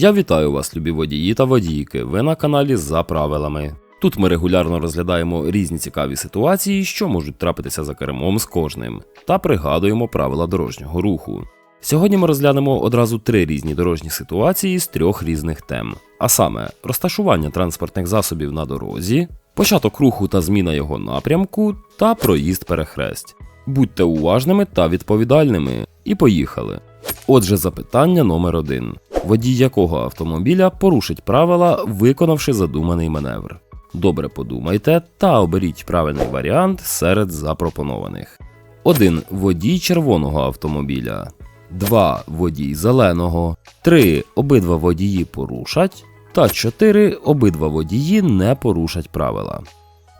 Я вітаю вас, любі водії та водійки. Ви на каналі за правилами. Тут ми регулярно розглядаємо різні цікаві ситуації, що можуть трапитися за кермом з кожним, та пригадуємо правила дорожнього руху. Сьогодні ми розглянемо одразу три різні дорожні ситуації з трьох різних тем: а саме розташування транспортних засобів на дорозі, початок руху та зміна його напрямку та проїзд перехресть. Будьте уважними та відповідальними. І поїхали. Отже, запитання номер один: водій якого автомобіля порушить правила, виконавши задуманий маневр? Добре подумайте та оберіть правильний варіант серед запропонованих. 1. Водій червоного автомобіля. 2. Водій зеленого. 3. Обидва водії порушать. Та 4. Обидва водії не порушать правила.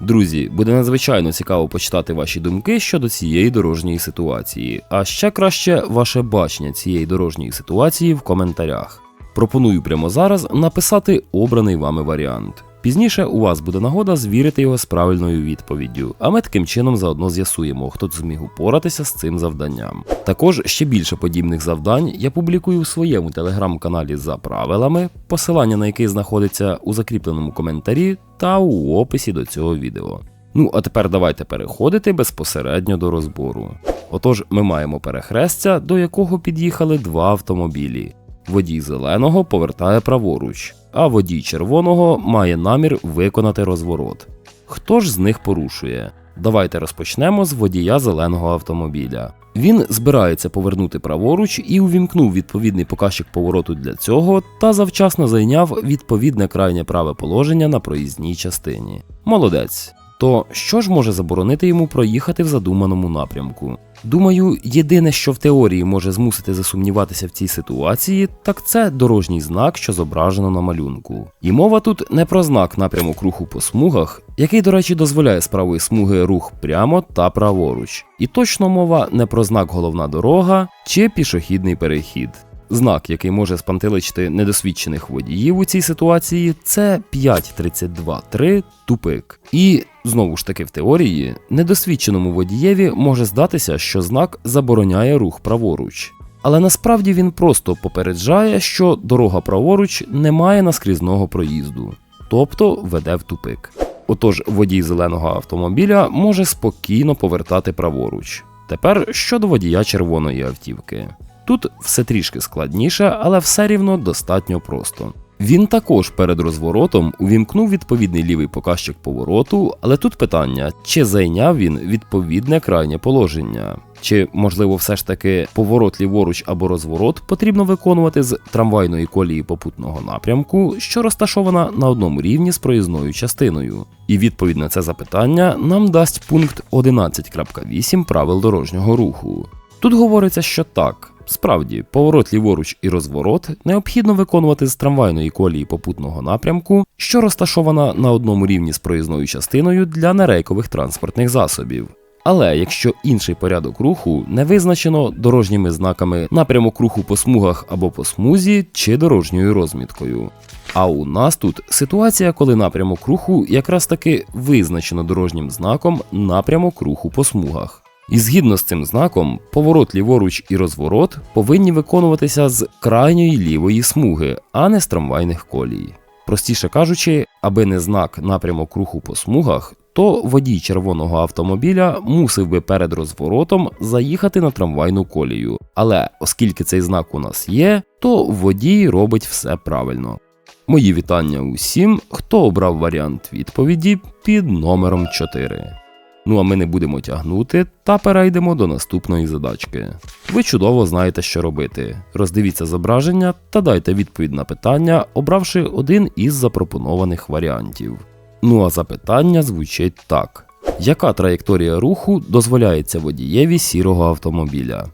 Друзі, буде надзвичайно цікаво почитати ваші думки щодо цієї дорожньої ситуації, а ще краще ваше бачення цієї дорожньої ситуації в коментарях. Пропоную прямо зараз написати обраний вами варіант. Пізніше у вас буде нагода звірити його з правильною відповіддю, а ми таким чином заодно з'ясуємо, хто зміг упоратися з цим завданням. Також ще більше подібних завдань я публікую у своєму телеграм-каналі за правилами, посилання на який знаходиться у закріпленому коментарі та у описі до цього відео. Ну а тепер давайте переходити безпосередньо до розбору. Отож, ми маємо перехрестя, до якого під'їхали два автомобілі. Водій зеленого повертає праворуч, а водій червоного має намір виконати розворот. Хто ж з них порушує? Давайте розпочнемо з водія зеленого автомобіля. Він збирається повернути праворуч і увімкнув відповідний показчик повороту для цього та завчасно зайняв відповідне крайнє праве положення на проїзній частині. Молодець. То що ж може заборонити йому проїхати в задуманому напрямку? Думаю, єдине, що в теорії може змусити засумніватися в цій ситуації, так це дорожній знак, що зображено на малюнку. І мова тут не про знак напрямок руху по смугах, який, до речі, дозволяє з правої смуги рух прямо та праворуч. І точно мова не про знак головна дорога чи пішохідний перехід. Знак, який може спантеличити недосвідчених водіїв у цій ситуації, це 5.32.3 тупик. І знову ж таки в теорії, недосвідченому водієві може здатися, що знак забороняє рух праворуч. Але насправді він просто попереджає, що дорога праворуч не має наскрізного проїзду, тобто веде в тупик. Отож, водій зеленого автомобіля може спокійно повертати праворуч. Тепер щодо водія червоної автівки. Тут все трішки складніше, але все рівно достатньо просто. Він також перед розворотом увімкнув відповідний лівий показчик повороту, але тут питання, чи зайняв він відповідне крайнє положення, чи, можливо, все ж таки поворот ліворуч або розворот потрібно виконувати з трамвайної колії попутного напрямку, що розташована на одному рівні з проїзною частиною. І відповідь на це запитання нам дасть пункт 11.8 правил дорожнього руху. Тут говориться, що так. Справді, поворот ліворуч і розворот необхідно виконувати з трамвайної колії попутного напрямку, що розташована на одному рівні з проїзною частиною для нерейкових транспортних засобів. Але якщо інший порядок руху не визначено дорожніми знаками напрямок руху по смугах або по смузі чи дорожньою розміткою. А у нас тут ситуація, коли напрямок руху якраз таки визначено дорожнім знаком напрямок руху по смугах. І згідно з цим знаком, поворот ліворуч і розворот повинні виконуватися з крайньої лівої смуги, а не з трамвайних колій. Простіше кажучи, аби не знак напрямок руху по смугах, то водій червоного автомобіля мусив би перед розворотом заїхати на трамвайну колію. Але оскільки цей знак у нас є, то водій робить все правильно. Мої вітання усім, хто обрав варіант відповіді під номером 4. Ну а ми не будемо тягнути та перейдемо до наступної задачки. Ви чудово знаєте, що робити. Роздивіться зображення та дайте відповідь на питання, обравши один із запропонованих варіантів. Ну а запитання звучить так: яка траєкторія руху дозволяється водієві сірого автомобіля?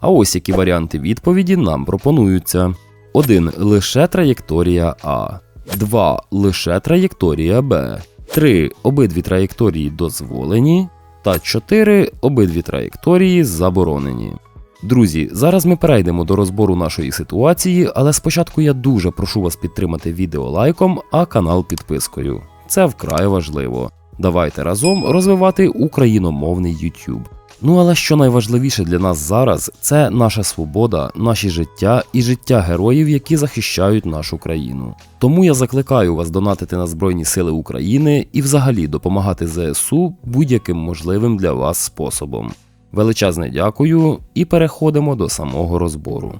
А ось які варіанти відповіді нам пропонуються: 1. Лише траєкторія А, 2. Лише траєкторія Б. 3. Обидві траєкторії дозволені. Та 4. Обидві траєкторії заборонені. Друзі, зараз ми перейдемо до розбору нашої ситуації, але спочатку я дуже прошу вас підтримати відео лайком, а канал підпискою. Це вкрай важливо. Давайте разом розвивати україномовний YouTube. Ну але що найважливіше для нас зараз, це наша свобода, наші життя і життя героїв, які захищають нашу країну. Тому я закликаю вас донатити на Збройні Сили України і взагалі допомагати ЗСУ будь-яким можливим для вас способом. Величезне дякую і переходимо до самого розбору.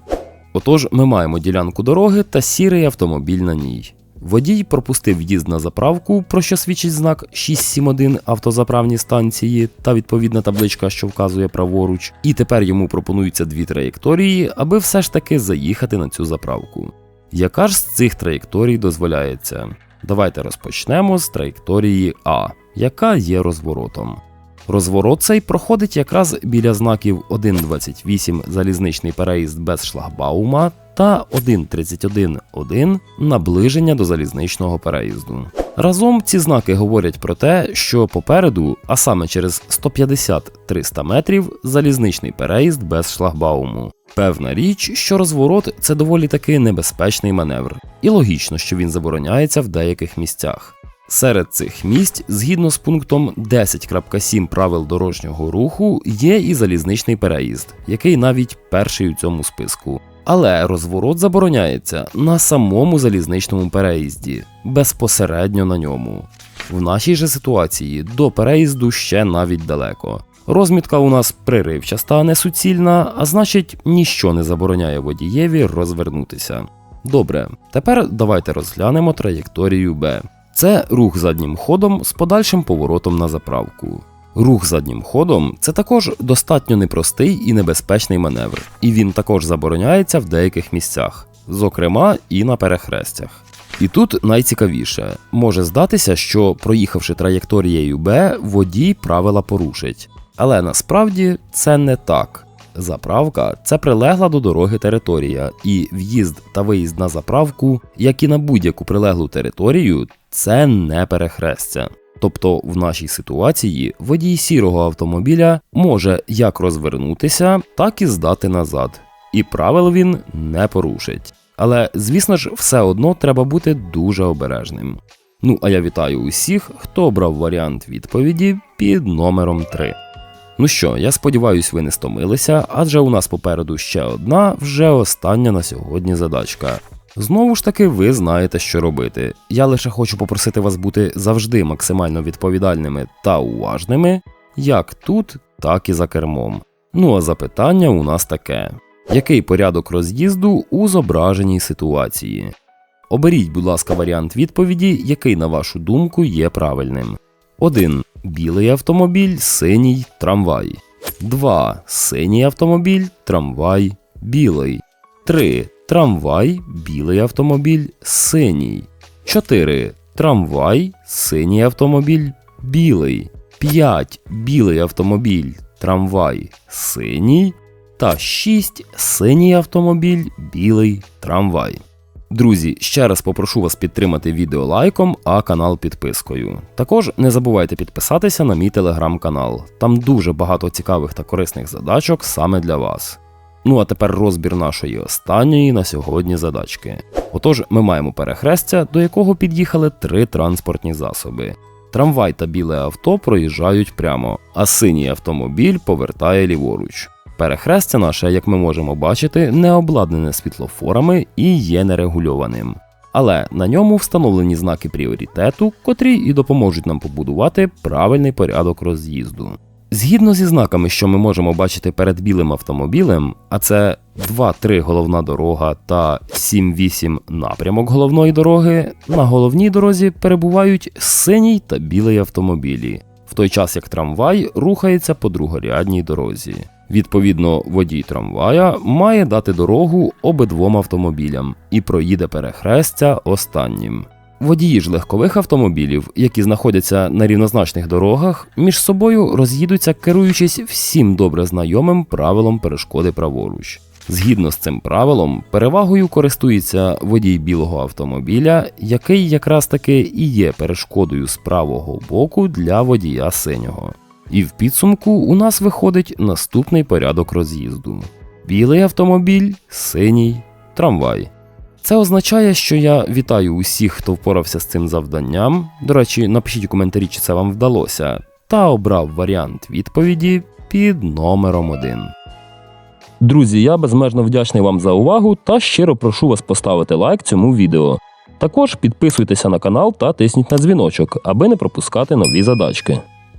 Отож, ми маємо ділянку дороги та сірий автомобіль на ній. Водій пропустив в'їзд на заправку, про що свідчить знак 671 автозаправні станції та відповідна табличка, що вказує праворуч, і тепер йому пропонуються дві траєкторії, аби все ж таки заїхати на цю заправку. Яка ж з цих траєкторій дозволяється? Давайте розпочнемо з траєкторії А, яка є розворотом. Розворот цей проходить якраз біля знаків 1.28 залізничний переїзд без шлагбаума та 1.31.1 наближення до залізничного переїзду. Разом ці знаки говорять про те, що попереду, а саме через 150-300 метрів, залізничний переїзд без шлагбауму. Певна річ, що розворот це доволі таки небезпечний маневр, і логічно, що він забороняється в деяких місцях. Серед цих місць, згідно з пунктом 10.7 правил дорожнього руху, є і залізничний переїзд, який навіть перший у цьому списку. Але розворот забороняється на самому залізничному переїзді, безпосередньо на ньому. В нашій же ситуації до переїзду ще навіть далеко. Розмітка у нас приривчаста, а не суцільна, а значить, ніщо не забороняє водієві розвернутися. Добре, тепер давайте розглянемо траєкторію Б. Це рух заднім ходом з подальшим поворотом на заправку. Рух заднім ходом це також достатньо непростий і небезпечний маневр, і він також забороняється в деяких місцях, зокрема і на перехрестях. І тут найцікавіше може здатися, що проїхавши траєкторією Б, водій правила порушить. Але насправді це не так. Заправка це прилегла до дороги територія, і в'їзд та виїзд на заправку, як і на будь-яку прилеглу територію, це не перехрестя. Тобто в нашій ситуації водій сірого автомобіля може як розвернутися, так і здати назад. І правил він не порушить. Але, звісно ж, все одно треба бути дуже обережним. Ну а я вітаю усіх, хто обрав варіант відповіді під номером 3. Ну що, я сподіваюся, ви не стомилися, адже у нас попереду ще одна, вже остання на сьогодні задачка. Знову ж таки, ви знаєте, що робити. Я лише хочу попросити вас бути завжди максимально відповідальними та уважними, як тут, так і за кермом. Ну а запитання у нас таке: який порядок роз'їзду у зображеній ситуації? Оберіть, будь ласка, варіант відповіді, який, на вашу думку, є правильним. 1. Білий автомобіль, синій трамвай. 2. Синій автомобіль, трамвай, білий. 3. Трамвай, білий автомобіль, синій. 4. Трамвай, синій автомобіль, білий. 5. Білий автомобіль, трамвай, синій. Та 6. Синій автомобіль, білий трамвай. Друзі, ще раз попрошу вас підтримати відео лайком, а канал підпискою. Також не забувайте підписатися на мій телеграм-канал. Там дуже багато цікавих та корисних задачок саме для вас. Ну а тепер розбір нашої останньої на сьогодні задачки. Отож, ми маємо перехрестя, до якого під'їхали три транспортні засоби. Трамвай та біле авто проїжджають прямо, а синій автомобіль повертає ліворуч. Перехрестя наше, як ми можемо бачити, не обладнане світлофорами і є нерегульованим. Але на ньому встановлені знаки пріоритету, котрі і допоможуть нам побудувати правильний порядок роз'їзду. Згідно зі знаками, що ми можемо бачити перед білим автомобілем, а це 2-3 головна дорога та 7-8 напрямок головної дороги, на головній дорозі перебувають синій та білий автомобілі, в той час як трамвай рухається по другорядній дорозі. Відповідно, водій трамвая має дати дорогу обидвом автомобілям і проїде перехрестя останнім. Водії ж легкових автомобілів, які знаходяться на рівнозначних дорогах, між собою роз'їдуться, керуючись всім добре знайомим правилом перешкоди праворуч. Згідно з цим правилом, перевагою користується водій білого автомобіля, який якраз таки і є перешкодою з правого боку для водія синього. І в підсумку у нас виходить наступний порядок роз'їзду: білий автомобіль, синій, трамвай. Це означає, що я вітаю усіх, хто впорався з цим завданням. До речі, напишіть у коментарі, чи це вам вдалося, та обрав варіант відповіді під номером 1. Друзі, я безмежно вдячний вам за увагу та щиро прошу вас поставити лайк цьому відео. Також підписуйтеся на канал та тисніть на дзвіночок, аби не пропускати нові задачки.